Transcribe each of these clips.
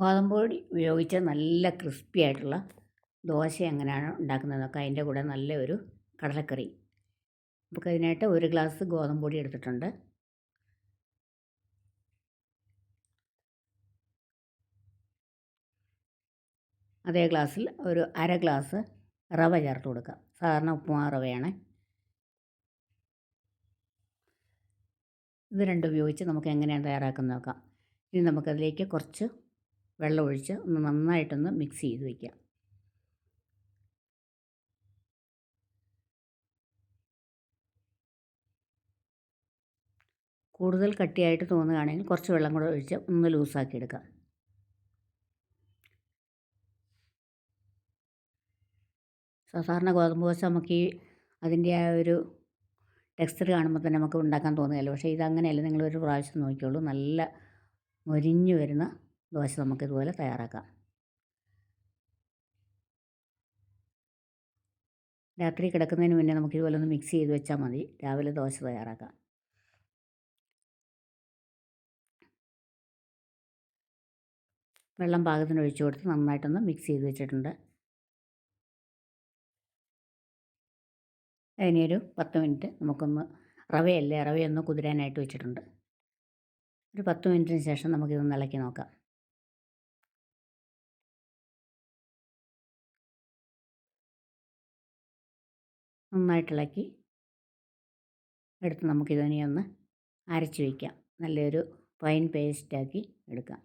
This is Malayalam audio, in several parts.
ഗോതമ്പ് പൊടി ഉപയോഗിച്ച് നല്ല ക്രിസ്പി ആയിട്ടുള്ള ദോശ എങ്ങനെയാണ് ഉണ്ടാക്കുന്നതെന്നൊക്കെ അതിന്റെ കൂടെ നല്ല ഒരു കടലക്കറി. നമുക്ക് അതിനായിട്ട് ഒരു ഗ്ലാസ് ഗോതമ്പ് പൊടി എടുത്തിട്ടുണ്ട്. അതേ ഗ്ലാസ്സിൽ ഒരു അര ഗ്ലാസ് റവ ചേർത്ത് കൊടുക്കുക സാധാരണ ഉപ്പുമാ റവയാണ്. ഇത് രണ്ടും ഉപയോഗിച്ച് നമുക്ക് എങ്ങനെയാണ് തയ്യാറാക്കുന്നത് നോക്കാം. ഇനി നമുക്കതിലേക്ക് കുറച്ച് വെള്ളം ഒഴിച്ച് ഒന്ന് നന്നായിട്ടൊന്ന് മിക്സ് ചെയ്ത് വയ്ക്കാം. കൂടുതൽ കട്ടിയായിട്ട് തോന്നുകയാണെങ്കിൽ കുറച്ച് വെള്ളം കൂടെ ഒഴിച്ച് ഒന്ന് ലൂസാക്കി എടുക്കാം. സാധാരണ ഗോതമ്പ് ദോശ നമുക്ക് ഈ അതിന്റെ ആ ഒരു ടെക്സ്ചർ കാണുമ്പോൾ തന്നെ നമുക്ക് ഉണ്ടാക്കാൻ തോന്നുകയല്ലോ. പക്ഷേ ഇതങ്ങനെയല്ല നിങ്ങളൊരു പ്രാവശ്യം നോക്കിയോളൂ നല്ല മൊരിഞ്ഞു വരുന്ന ദോശ നമുക്ക് ഇതുപോലെ തയ്യാറാക്കാം. രാത്രി കിടക്കുന്നതിന് മുന്നേ നമുക്ക് ഇതുപോലെ ഒന്ന് മിക്സ് ചെയ്ത് വെച്ചാൽ മതി. രാവിലെ ദോശ തയ്യാറാക്കാം. വെള്ളം പാകത്തിന് ഒഴിച്ചു കൊടുത്ത് നന്നായിട്ടൊന്ന് മിക്സ് ചെയ്ത് വെച്ചിട്ടുണ്ട്. അതിനൊരു പത്ത് മിനിറ്റ് നമുക്കൊന്ന് റവയല്ലേ? റവയൊന്ന് കുതിരാനായിട്ട് വെച്ചിട്ടുണ്ട്. ഒരു പത്ത് മിനിറ്റിന് ശേഷം നമുക്കിതൊന്ന് ഇളക്കി നോക്കാം. നന്നായിട്ട് ഇളക്കി എടുത്ത് നമുക്കിതിനെ ഒന്ന് അരച്ച് വയ്ക്കാം നല്ലൊരു ഫൈൻ പേസ്റ്റാക്കി എടുക്കാം.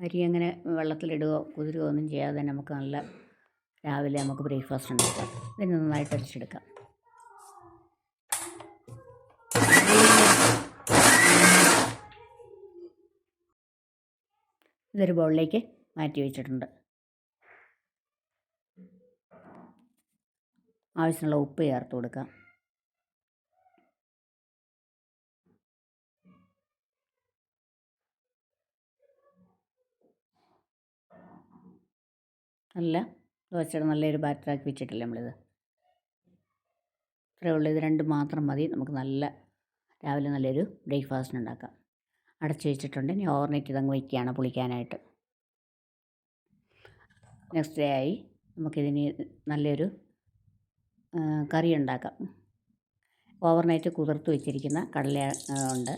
അരി അങ്ങനെ വെള്ളത്തിലിടുകയോ കുതിരുകയോ ഒന്നും ചെയ്യാതെ നമുക്ക് നല്ല രാവിലെ നമുക്ക് ബ്രേക്ക്ഫാസ്റ്റ് ഉണ്ടാക്കാം. ഇതിന് നന്നായിട്ട് അരച്ചെടുക്കാം. ഇതൊരു ബൗളിലേക്ക് മാറ്റി വെച്ചിട്ടുണ്ട്. ആവശ്യമുള്ള ഉപ്പ് ചേർത്ത് കൊടുക്കാം. നല്ല ദോശയുടെ നല്ലൊരു ബാറ്ററാക്കി വെച്ചിട്ടില്ല നമ്മളിത്? ഇത്രയേ ഉള്ളൂ. ഇത് രണ്ട് മാത്രം മതി. നമുക്ക് നല്ല രാവിലെ നല്ലൊരു ബ്രേക്ക്ഫാസ്റ്റിന് ഉണ്ടാക്കാം. അടച്ചു വെച്ചിട്ടുണ്ട്. ഇനി ഓവർനൈറ്റ് ഇതങ്ങ് വയ്ക്കുകയാണ് പുളിക്കാനായിട്ട്. നെക്സ്റ്റ് ഡേ ആയി നമുക്കിതിന് നല്ലൊരു കറി ഉണ്ടാക്കാം. ഓവർനൈറ്റ് കുതിർത്ത് വെച്ചിരിക്കുന്ന കടല ഉണ്ട്.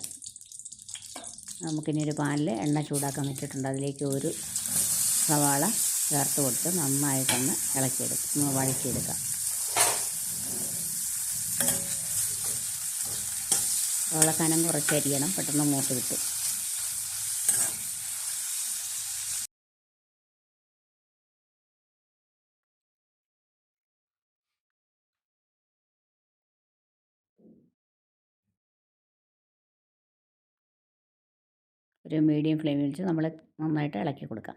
നമുക്കിനി ഒരു പാനിൽ എണ്ണ ചൂടാക്കാൻ വെച്ചിട്ടുണ്ട്. അതിലേക്ക് ഒരു സവാള ചേർത്ത് കൊടുത്ത് നന്നായിട്ടൊന്ന് ഇളക്കിയെടുക്കും സവാള കനം കുറച്ചരിയണം. പെട്ടെന്ന് മൂത്ത് കിട്ടും. ഒരു മീഡിയം ഫ്ലെയിമിൽ വെച്ച് നമ്മൾ നന്നായിട്ട് ഇളക്കി കൊടുക്കാം.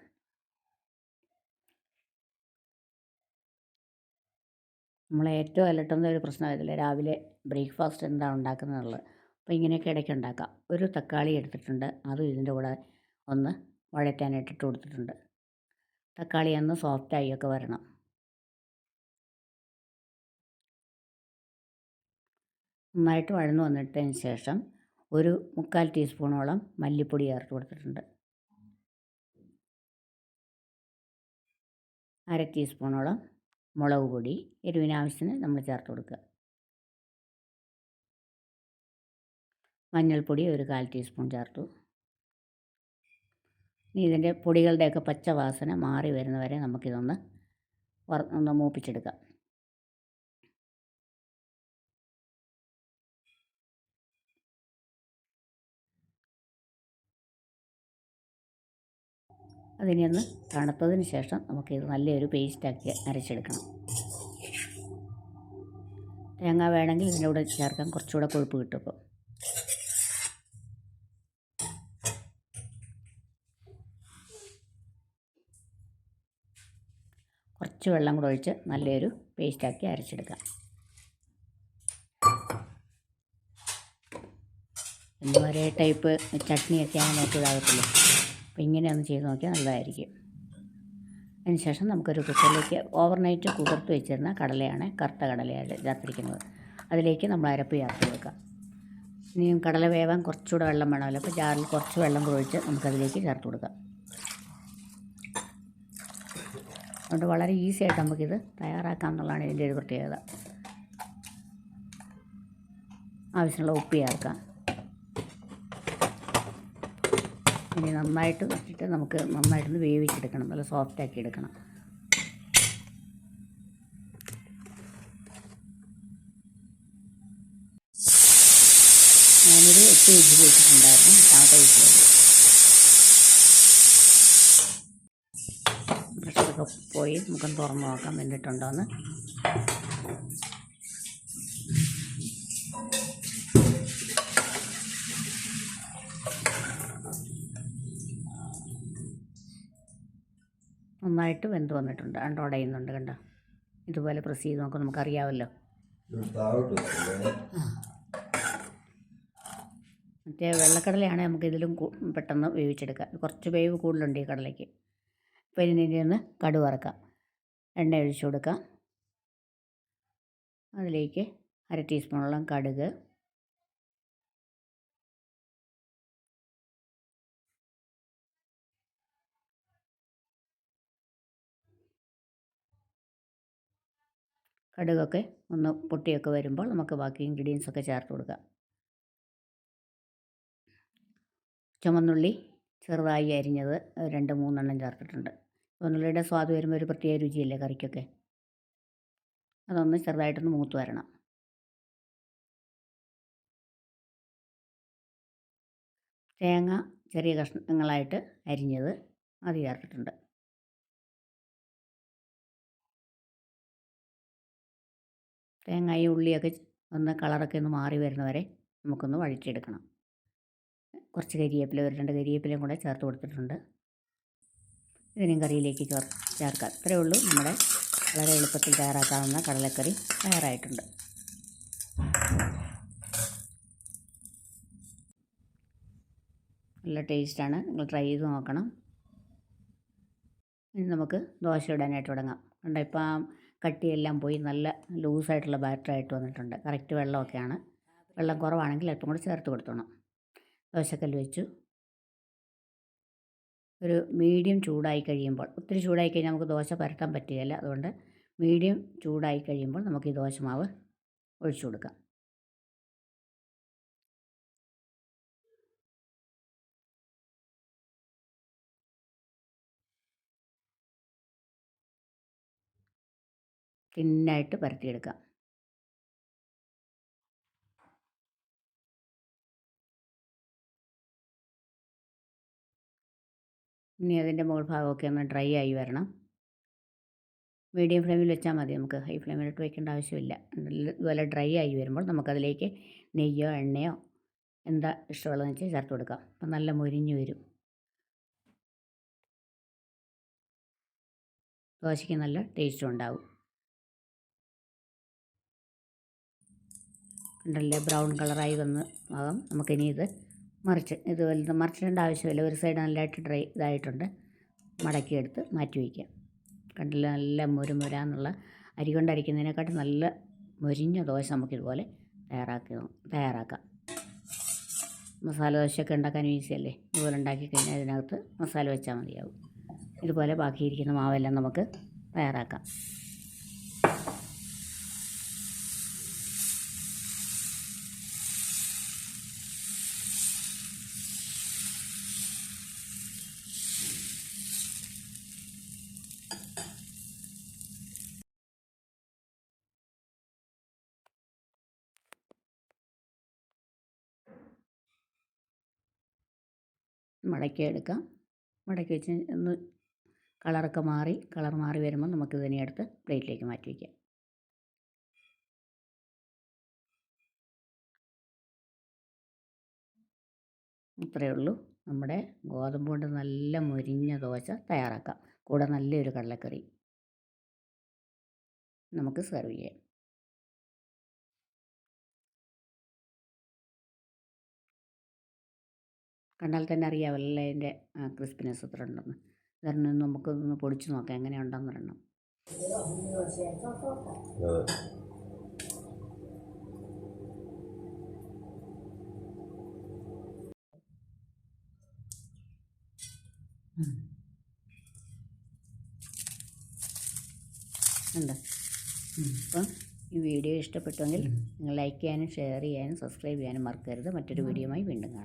നമ്മൾ ഏറ്റവും അലട്ടുന്ന ഒരു പ്രശ്നമായതില്ല രാവിലെ ബ്രേക്ക്ഫാസ്റ്റ് എന്താണ് ഉണ്ടാക്കുന്നതെന്നുള്ളത്. അപ്പോൾ ഇങ്ങനെയൊക്കെ ഇടയ്ക്ക് ഉണ്ടാക്കാം. ഒരു തക്കാളി എടുത്തിട്ടുണ്ട്. അതും ഇതിന്റെ കൂടെ ഒന്ന് വഴറ്റാനായിട്ട് ഇട്ട് കൊടുത്തിട്ടുണ്ട്. തക്കാളി ഒന്ന് സോഫ്റ്റായി ഒക്കെ വരണം. നന്നായിട്ട് വഴന്നു വന്നിട്ടതിന് ശേഷം ഒരു മുക്കാൽ ടീസ്പൂണോളം മല്ലിപ്പൊടി ചേർത്ത് കൊടുത്തിട്ടുണ്ട്. അര ടീസ്പൂണോളം മുളക് പൊടി എരിവിനാവശ്യത്തിന് നമ്മൾ ചേർത്ത് കൊടുക്കുക. മഞ്ഞൾപ്പൊടി ഒരു കാൽ ടീസ്പൂൺ ചേർത്തു. ഇനി ഇതിന്റെ പൊടികളുടെയൊക്കെ പച്ച വാസന മാറി വരുന്നവരെ നമുക്കിതൊന്ന് വറ ഒന്ന് മൂപ്പിച്ചെടുക്കാം. അതിനെ ഒന്ന് തണുത്തതിന് ശേഷം നമുക്കിത് നല്ലൊരു പേസ്റ്റാക്കി അരച്ചെടുക്കണം. തേങ്ങ വേണമെങ്കിൽ ഇതിന്റെ കൂടെ ചേർക്കാൻ കുറച്ചുകൂടെ കൊഴുപ്പ് കിട്ടും ഇപ്പോൾ കുറച്ച് വെള്ളം കൂടെ ഒഴിച്ച് നല്ലൊരു പേസ്റ്റാക്കി അരച്ചെടുക്കാം. എന്ന് ഒരേ ടൈപ്പ് ചട്നിയൊക്കെ ആണ് നോക്കിയതാകത്തുള്ളൂ അപ്പോൾ ഇങ്ങനെ ഒന്ന് ചെയ്ത് നോക്കിയാൽ നല്ലതായിരിക്കും. അതിനുശേഷം നമുക്കൊരു കുക്കറിലേക്ക് ഓവർനൈറ്റ് കുതിർത്ത് വെച്ചിരുന്ന കടലയാണ് കറുത്ത കടലയാണ് ചേർത്തിരിക്കുന്നത്. അതിലേക്ക് നമ്മൾ അരപ്പ് ചേർത്ത് കൊടുക്കാം. ഇനിയും കടല വേവാൻ കുറച്ചുകൂടെ വെള്ളം വേണമല്ലോ അപ്പോൾ ജാറിൽ കുറച്ച് വെള്ളം കുഴിച്ച് നമുക്കതിലേക്ക് ചേർത്ത് കൊടുക്കാം. അതുകൊണ്ട് വളരെ ഈസി ആയിട്ട് നമുക്കിത് തയ്യാറാക്കാം എന്നുള്ളതാണ് ഇതിന്റെ ഒരു പ്രത്യേകത. ആവശ്യമുള്ള ഉപ്പ് ചേർക്കാം. ഇനി നന്നായിട്ട് വെച്ചിട്ട് നമുക്ക് നന്നായിട്ടൊന്ന് വേവിച്ചെടുക്കണം. നല്ല സോഫ്റ്റാക്കി എടുക്കണം. ഞാനൊരു എട്ട് ഇഞ്ച് വെച്ചിട്ടുണ്ടായിരുന്നു എട്ടാമത്തെ വിജിലേക്ക് പ്രഷറൊക്കെ പോയി നമുക്കൊന്ന് തുറന്ന് നോക്കാം. വെന്തിട്ടുണ്ടോ നന്നായിട്ട് വെന്ത് വന്നിട്ടുണ്ട്. അണ്ട് ഉടയുന്നുണ്ട് കണ്ടോ? ഇതുപോലെ പ്രസ് ചെയ്ത് നോക്കാം നമുക്കറിയാമല്ലോ മറ്റേ വെള്ളക്കടലയാണെങ്കിൽ നമുക്ക് ഇതിലും പെട്ടെന്ന് വേവിച്ചെടുക്കാം. കുറച്ച് വേവ് കൂടുതലുണ്ട് ഈ കടലയ്ക്ക്. അപ്പോൾ ഇനി ഒന്ന് കടു വറക്കാം. എണ്ണ ഒഴിച്ചു കൊടുക്കാം. അതിലേക്ക് അര ടീസ്പൂണോളം കടുക്. കടുകൊക്കെ ഒന്ന് പൊട്ടിയൊക്കെ വരുമ്പോൾ നമുക്ക് ബാക്കി ഇൻഗ്രീഡിയൻസ് ഒക്കെ ചേർത്ത് കൊടുക്കാം. ചുമന്നുള്ളി ചെറുതായി അരിഞ്ഞത് രണ്ട് മൂന്നെണ്ണം ചേർത്തിട്ടുണ്ട്. ചുമന്നുള്ളിയുടെ സ്വാദ് വരുമ്പോൾ ഒരു പ്രത്യേക രുചിയല്ലേ കറിക്കൊക്കെ? അതൊന്ന് ചെറുതായിട്ടൊന്ന് മൂത്ത് വരണം. തേങ്ങ ചെറിയ കഷ്ണങ്ങളായിട്ട് അരിഞ്ഞത് അത് ചേർത്തിട്ടുണ്ട്. തേങ്ങയും ഉള്ളിയൊക്കെ ഒന്ന് കളറൊക്കെ ഒന്ന് മാറി വരുന്നവരെ നമുക്കൊന്ന് വഴറ്റിയെടുക്കണം. കുറച്ച് കരിയേപ്പില ഒരു രണ്ട് കരിയേപ്പിലയും കൂടെ ചേർത്ത് കൊടുത്തിട്ടുണ്ട്. ഇതിനും കറിയിലേക്ക് ചേർ ചേർക്കാം. ഇത്രയേ ഉള്ളൂ. നമ്മുടെ വളരെ എളുപ്പത്തിൽ തയ്യാറാക്കാവുന്ന കടലക്കറി തയ്യാറായിട്ടുണ്ട്. നല്ല ടേസ്റ്റാണ്. നിങ്ങൾ ട്രൈ ചെയ്ത് നോക്കണം. ഇനി നമുക്ക് ദോശ ഇടാനായിട്ട് തുടങ്ങാം. കണ്ടോ ഇപ്പം കട്ടിയെല്ലാം പോയി നല്ല ലൂസായിട്ടുള്ള ബാറ്ററായിട്ട് വന്നിട്ടുണ്ട്. കറക്റ്റ് വെള്ളമൊക്കെയാണ്. വെള്ളം കുറവാണെങ്കിൽ അല്പം കൂടി ചേർത്ത് കൊടുത്തോണം. ദോശക്കല്ല് വെച്ചു. ഒരു മീഡിയം ചൂടായി കഴിയുമ്പോൾ ഒത്തിരി ചൂടായി കഴിഞ്ഞാൽ നമുക്ക് ദോശ പരത്താൻ പറ്റുകയില്ല. അതുകൊണ്ട് മീഡിയം ചൂടായി കഴിയുമ്പോൾ നമുക്ക് ഈ ദോശമാവ് ഒഴിച്ചു കൊടുക്കാം. തിന്നായിട്ട് പരത്തിയെടുക്കാം. ഇനി അതിന്റെ മുകൾ ഭാഗമൊക്കെ ഒന്ന് ഡ്രൈ ആയി വരണം. മീഡിയം ഫ്ലെയിമിൽ വെച്ചാൽ മതി നമുക്ക്. ഹൈ ഫ്ലെയിമിലിട്ട് വയ്ക്കേണ്ട ആവശ്യമില്ല. ഇതുപോലെ ഡ്രൈ ആയി വരുമ്പോൾ നമുക്കതിലേക്ക് നെയ്യോ എണ്ണയോ എന്താ ഇഷ്ടമുള്ളതെന്ന് വെച്ചാൽ ചേർത്ത് കൊടുക്കാം. അപ്പം നല്ല മൊരിഞ്ഞു വരും. ദോശയ്ക്ക് നല്ല ടേസ്റ്റും ഉണ്ടാവും. ഉണ്ടല്ലേ? ബ്രൗൺ കളറായി വന്ന് ആകാം നമുക്കിനി ഇത് മറിച്ച് ഇത് വലുത് മറിച്ചിടേണ്ട ആവശ്യമില്ല. ഒരു സൈഡ് നല്ലതായിട്ട് ഡ്രൈ ഇതായിട്ടുണ്ട്. മടക്കിയെടുത്ത് മാറ്റി വയ്ക്കാം. കണ്ടില്ല? നല്ല മുരുമുരാന്നുള്ള അരി കൊണ്ടരിക്കുന്നതിനെക്കാട്ടും നല്ല മൊരിഞ്ഞ ദോശ നമുക്കിതുപോലെ തയ്യാറാക്കി തയ്യാറാക്കാം. മസാല ദോശയൊക്കെ ഉണ്ടാക്കാൻ ഈസിയല്ലേ ഇതുപോലെ ഉണ്ടാക്കി കഴിഞ്ഞാൽ അതിനകത്ത് മസാല വെച്ചാൽ മതിയാവും. ഇതുപോലെ ബാക്കിയിരിക്കുന്ന മാവെല്ലാം നമുക്ക് തയ്യാറാക്കാം. മടക്കി എടുക്കാം. മടക്കി വെച്ച് ഒന്ന് കളറൊക്കെ മാറി കളർ മാറി വരുമ്പോൾ നമുക്ക് ഇതിനെ എടുത്ത് പ്ലേറ്റിലേക്ക് മാറ്റി വയ്ക്കാം ഇത്രയേ ഉള്ളൂ. നമ്മുടെ ഗോതമ്പ് കൊണ്ട് നല്ല മുരിഞ്ഞ ദോശ തയ്യാറാക്കാം. കൂടെ നല്ലൊരു കടലക്കറി നമുക്ക് സെർവ് ചെയ്യാം. കണ്ടാൽ തന്നെ അറിയാമല്ലോ അതിന്റെ ക്രിസ്പിനെസ് എത്ര ഉണ്ടെന്ന് ഇതൊരെണ്ണം നമുക്കൊന്ന് പൊടിച്ച് നോക്കാം എങ്ങനെയുണ്ടെന്ന് പറയണം അതെ ഉണ്ട്. അപ്പം ഈ വീഡിയോ ഇഷ്ടപ്പെട്ടെങ്കിൽ നിങ്ങൾ ലൈക്ക് ചെയ്യാനും ഷെയർ ചെയ്യാനും സബ്സ്ക്രൈബ് ചെയ്യാനും മറക്കരുത്. മറ്റൊരു വീഡിയോയുമായി വീണ്ടും കാണാം.